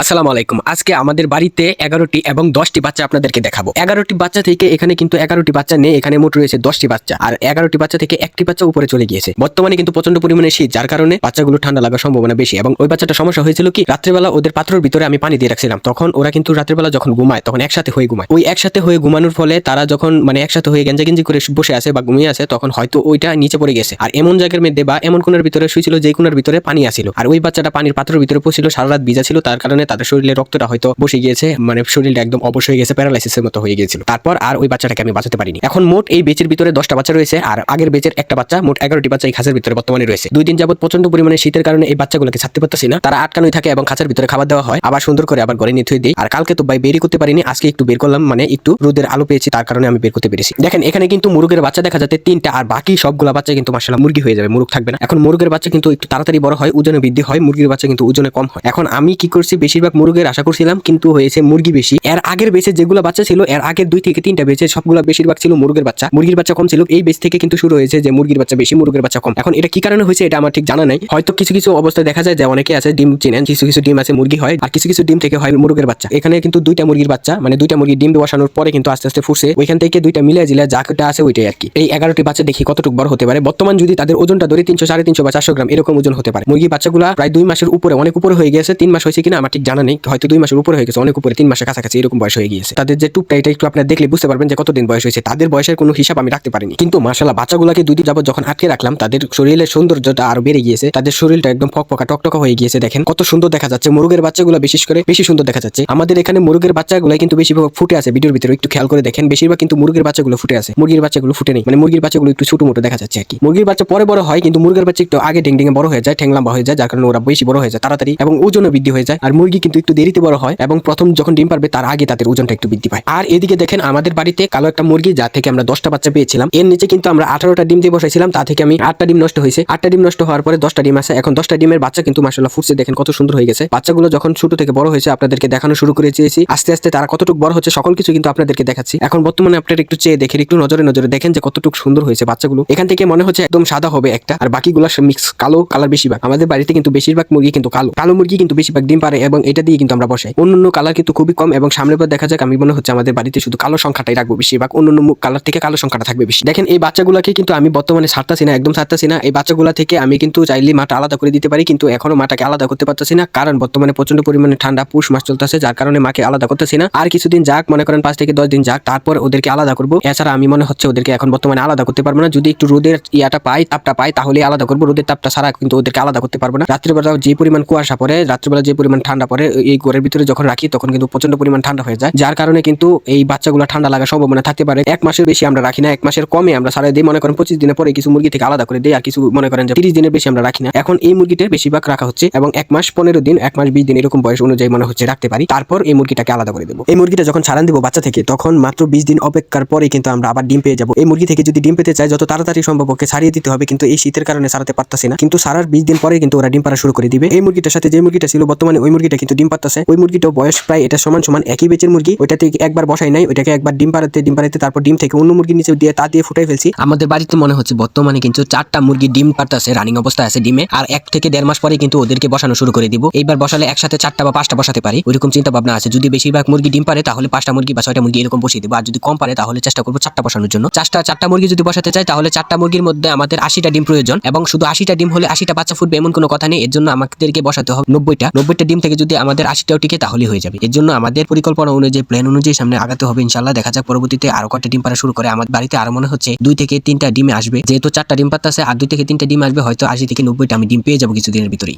আসসালামু আলাইকুম। আজকে আমাদের বাড়িতে এগারোটি এবং দশটি বাচ্চা আপনাদেরকে দেখাবো। এগারোটি বাচ্চা থেকে এখানে কিন্তু এগারোটি বাচ্চা নেই, এখানে মোট রয়েছে দশটি বাচ্চা। আর এগারোটি বাচ্চা থেকে একটি বাচ্চা উপরে চলে গিয়েছে। বর্তমানে কিন্তু প্রচণ্ড পরিমাণে শীত, যার কারণে বাচ্চাগুলো ঠান্ডা লাগার সম্ভাবনা বেশি। এবং ওই বাচ্চাটা সমস্যা হয়েছিল কি, রাত্রেবেলা ওদের পাত্রের ভিতরে আমি পানি দিয়ে রাখছিলাম। তখন ওরা কিন্তু রাত্রেবেলা যখন ঘুমায়, তখন একসাথে হয়ে ঘুমায়। ওই একসাথে হয়ে ঘুমানোর ফলে তারা যখন মানে একসাথে হয়ে গেঞ্জা গেঞ্জি করে বসে আছে বা ঘুমিয়ে আছে, তখন হয়তো ওইটা নিচে পড়ে গেছে। আর এমন জায়গার মধ্যে বা এমন কোনার ভিতরে শুয়েছিল যে কোনার ভিতরে পানি আসিল আর ওই বাচ্চাটা পানির পাত্রের ভিতরে পড়ছিল সারা রাত ভিজা ছিল, তার কারণে তাদের শরীরে রক্তটা হয়তো বসে গিয়েছে মানে শরীরটা একদম অবশ হয়ে গেছে প্যারালাইসিসের মতো হয়ে গিয়েছিল। তারপর আর ওই বাচ্চাটাকে আমি বাঁচাতে পারিনি। এখন মোট এই বেচের ভিতরে দশটা বাচ্চা রয়েছে, আর আগের বেচের একটা বাচ্চা, মোট এগারোটি বাচ্চা এই খাঁচের ভিতরে বর্তমানে রয়েছে। দুই দিন যাবত প্রচণ্ড পরিমাণে শীতের কারণে এই বাচ্চাগুলোকে ছাড়তে পারতেছি না। তারা আটকানোই থাকে এবং খাঁচার ভিতরে খাবার দেওয়া হয়। আবার সুন্দর করে আবার ঘরে নিয়ে থুয়ে দিই। আর কালকে তো ভাই বেরই করতে পারিনি, আজকে একটু বের করলাম মানে একটু রোদের আলো পেয়েছি, তার কারণে আমি বের করতে পেরেছি। দেখেন, এখানে কিন্তু মুরগের বাচ্চা দেখা যাচ্ছে তিনটা, আর বাকি সবগুলা বাচ্চা কিন্তু মাসালা মুরগি হয়ে যাবে, মুরগ থাকবে না। এখন মুরগের বাচ্চা কিন্তু একটু তাড়াতাড়ি বড় হয়, ওজনে বৃদ্ধি হয়, মুরগির বাচ্চা কিন্তু ওজনে কম হয়। এখন আমি কি করছি বেশিরভাগ মুরগের আশা করছিলাম, কিন্তু হয়েছে মুরগি বেশি। এর আগের বেচে যেগুলো বাচ্চা ছিল, এর আগের দুই থেকে তিনটা বেচে সবগুলো বেশিরভাগ ছিল মুরগের বাচ্চা। মুরগির বাচ্চা কম ছিল, এই বেচ থেকে কিন্তু শুরু হয়েছে যে মুরগির বাচ্চা বেশি, মুরগের বাচ্চা কম। এখন এটা কি কারণে হয়েছে এটা আমার ঠিক জানা নাই। হয়তো কিছু কিছু অবস্থায় দেখা যায় যে অনেকে আছে ডিম চিনেন, কিছু কিছু ডিম আছে মুরগি হয়, আর কিছু কিছু ডিম থেকে হয় মুরগের বাচ্চা। এখানে কিন্তু দুইটা মুরগির বাচ্চা মানে দুইটা মুরগি ডিম বসানোর পরে কিন্তু আস্তে আস্তে ফুসে ওইখান থেকে দুইটা মিলে জিলে যাটা আছে ওইটাই আর কি এই এগারোটি বাচ্চা দেখি কতটুকু বড় হতে পারে। বর্তমান যদি তাদের ওজনটা ধরে তিনশো সাড়ে তিনশো বা চারশো গ্রাম, এরকম ওজন হতে পারে। মুরগি বাচ্চাগুলো প্রায় দুই মাসের উপরে, অনেক উপরে হয়ে গেছে, তিন মাস হয়েছে কিনা আমার ঠিক জানা নেই, হয়তো দুই মাসের উপরে হয়ে গেছে, অনেক উপরে, তিন মাসের কাছাকাছি এরকম বয়স হয়ে গিয়েছে। তাদের যে টুকটা এটা একটু আপনার দেখলে বুঝতে পারবেন যে কতদিন বয়স হয়েছে। তাদের বয়সের কোনো হিসাব আমি রাখতে পারিনি। কিন্তু মাসাল্লাহ বাচ্চাগুলোকে দুই দিন যাবত যখন আটকে রাখলাম, তাদের শরীরের সৌন্দর্যটা আরও বেড়ে গিয়েছে। তাদের শরীরটা একদম ফকফকা, টকটকা হয়ে গিয়েছে, দেখেন। কত সুন্দর দেখা যাচ্ছে। মুরগের বাচ্চাগুলো বিশেষ করে বেশি সুন্দর দেখা যাচ্ছে। আমাদের এখানে মুরগের বাচ্চাগুলো কিন্তু বেশিরভাগ ফুটে আছে। ভিডিওর ভিতরে একটু খেয়াল করে দেখেন। বেশিরভাগ কিন্তু মুরগির বাচ্চাগুলো ফুটে আছে। মুরগির বাচ্চাগুলো ফুটে নেই। মানে মুরগির বাচ্চাগুলো একটু ছোট মোটো দেখা যাচ্ছে আর কি। মুরগির বাচ্চা পরে বড় হয়, কিন্তু মুরগির বাচ্চা একটু আগে ঢেং ঢেঙে বড় হয়ে যায় ঠ্যাং লম্বা হয়ে যায়, যার কারণে ওরা বেশি বড় হয়ে যায়, তাড়াতাড়ি, এবং ওজনও বৃদ্ধি হয়ে যায়। আর মুরগি কিন্তু একটু দেরিতে বড় হয় এবং প্রথম যখন ডিম পারবে, তার আগে তাদের ওজনটা একটু বৃদ্ধি পায়। আর এদিকে দেখেন, আমাদের বাড়িতে কালো একটা মুরগি, যা থেকে আমরা দশটা বাচ্চা পেয়েছিলাম, এর নিচে কিন্তু আমরা আঠারোটা ডিম দিয়ে বসাইছিলাম, তা থেকে আমি আটটা ডিম নষ্ট হয়েছে। আটটা ডিম নষ্ট হওয়ার পরে দশটা ডিম আছে। এখন দশটা ডিমের বাচ্চা কিন্তু মাসাল্লাহ ফুটছে, দেখেন কত সুন্দর হয়ে গেছে। বাচ্চাগুলো যখন ছোট থেকে বড় হয়েছে, আপনাদেরকে দেখানো শুরু করে চেয়েছি আস্তে আস্তে তারা কতটুকু বড় হচ্ছে, সকল কিছু কিন্তু আপনাদেরকে দেখাচ্ছি। এখন বর্তমানে আপনার একটু চেয়ে দেখেন, একটু নজরে নজরে দেখেন যে কতটুকু সুন্দর হয়েছে বাচ্চাগুলো। এখান থেকে মনে হচ্ছে একদম সাদা হবে একটা, আর বাকিগুলো মিক্স কালো কালার বেশিরভাগ। আমাদের বাড়িতে কিন্তু বেশিরভাগ মুরগি কিন্তু কালো। কালো মুরগি কিন্তু বেশিরভাগ ডিম পারে এবং এটা দিয়ে কিন্তু আমরা বসাই। অন্যান্য কালার কিন্তু খুবই কম এবং সামনের পর দেখা যাক, আমি মনে হচ্ছে আমাদের বাড়িতে শুধু কালো সংখ্যাটাই রাখব বেশিরভাগ। অন্যান্য কালার থেকে কালো সংখ্যাটা থাকবে বেশি। দেখেন, এই বাচ্চাগুলোকে কিন্তু আমি বর্তমানে ছাড়তাছি না, একদম ছাড়তাছি না। এই বাচ্চাগুলো থেকে আমি কিন্তু চাইলে মাটা আলাদা করে দিতে পারি, কিন্তু এখনও মাটাকে আলাদা করতে পারতেছি না, কারণ বর্তমানে প্রচণ্ড পরিমাণে ঠান্ডা, পুষ মাস চলতেছে, যার কারণে মাকে আলাদা করতেছি না। আর কিছুদিন যাক, মনে করেন পাঁচ থেকে দশ দিন যাক, তারপর ওদেরকে আলাদা করব। এছাড়া আমি মনে হচ্ছে ওদেরকে এখন বর্তমানে আলাদা করতে পারব না। যদি একটু রোদের ইয়াটা পাই, তাপটা পাই তাহলে আলাদা করব। রোদের তাপটা ছাড়া কিন্তু ওদেরকে আলাদা করতে পারব না। রাত্রিবেলা যে পরিমাণ কুয়াশা পড়ে, রাত্রিবেলা যে পরিমাণ ঠান্ডা পড়ে এই ঘরের ভিতরে যখন রাখি, তখন কিন্তু প্রচণ্ড পরিমাণ ঠান্ডা হয়ে যায়। যার কারণে কিন্তু এই বাচ্চাগুলো ঠান্ডা লাগার সম্ভাবনা থাকতে পারে। এক মাসের বেশি আমরা রাখি না, এক মাসের কমে আমরা সারা দিই। মনে করেন পঁচিশ দিনের পরে কিছু মুরগি থেকে আলাদা করে দিই, আর কিছু মনে করেন যে তিরিশ দিনের বেশি আমরা রাখি না। এখন এই মুরগিটার বেশিরভাগ রাখা হচ্ছে এবং এক মাস পনেরো দিন, এক মাস বিশ দিন এরকম বয়স অনুযায়ী মনে হচ্ছে রাখতে পারি। তারপর এই মুরগিটাকে আলাদা করে দেবো। এই মুরগিটা যখন ছাড়ান দিব বাচ্চা থেকে, তখন মাত্র বিশ দিন অপেক্ষার পরে কিন্তু আমরা আবার ডিম পেয়ে যাব। এই মুরগি থেকে যদি ডিম পেতে চাই যত তাড়াতাড়ি সম্ভব ওকে ছাড়িয়ে দিতে হবে, কিন্তু এই শীতের কারণে ছাড়াতে পারতাছি না। কিন্তু সারার বিশ দিন পরে কিন্তু ওরা ডিম পাড়া শুরু করে দিবে। এই মুরগিটার সাথে যে মুরগিটা ছিল, বর্তমানে ওই মুরগিটা কিন্তু ডিম পারতেছে ওই মুরগিটাও বয়স প্রায় এটা সমান সমান একই বেচের মুরগি। ওইটাতে একবার বসাই নাই, ওইটাকে একবার ডিম পাড়াতে ডিম পাড়াতে তারপর ডিম থেকে অন্য মুরগির নিচে দিয়ে তা দিয়ে ফুটাই ফেলছি। আমাদের বাড়িতে মনে হচ্ছে বর্তমানে কিন্তু চারটা মুরগি ডিম পারতেছে রানিং অবস্থায় আছে ডিমে। আর এক থেকে দেড় মাস পরে কিন্তু ওদেরকে বসানো শুরু করে দিব। এইবার বসালে একসাথে চারটা বা পাঁচটা বসাতে পারি। ওইরকম চিন্তা ভাবনা আছে। যদি বেশিরভাগ মুরগি ডিম পারে তাহলে পাঁচটা মুরগি বা ছয়টা মুরগি এরকম বসিয়ে দেবো। আর যদি কম পারে তাহলে চেষ্টা করব চারটা বসানোর জন্য। চারটা চারটা মুরগি যদি বসাতে চাই, তাহলে চারটা মুরগির মধ্যে আমাদের আশিটা ডিম প্রয়োজন। এবং শুধু আশিটা ডিম হলে আশিটা বাচ্চা ফুটবে এমন কোনো কথা নেই। এর জন্য আমাদেরকে বসাতে হবে নব্বইটা। নব্বইটা ডিম থেকে যদি আমাদের আশিটাও টিকে তাহলে হয়ে যাবে। এর জন্য আমাদের পরিকল্পনা অনুযায়ী প্ল্যান অনুযায়ী সামনে আগাতে হবে ইনশাল্লাহ দেখা যাক পরবর্তীতে আরও কটা ডিম পারা শুরু করে। আমার বাড়িতে আরও মনে হচ্ছে দুই থেকে তিনটা ডিমে আসবে। যেহেতু চারটা ডিম পাত্তা আছে আর দুই থেকে তিনটা ডিম আসবে, হয়তো আশি থেকে নব্বইটা আমি ডিম পেয়ে যাব কিছুদিনের ভিতরেই।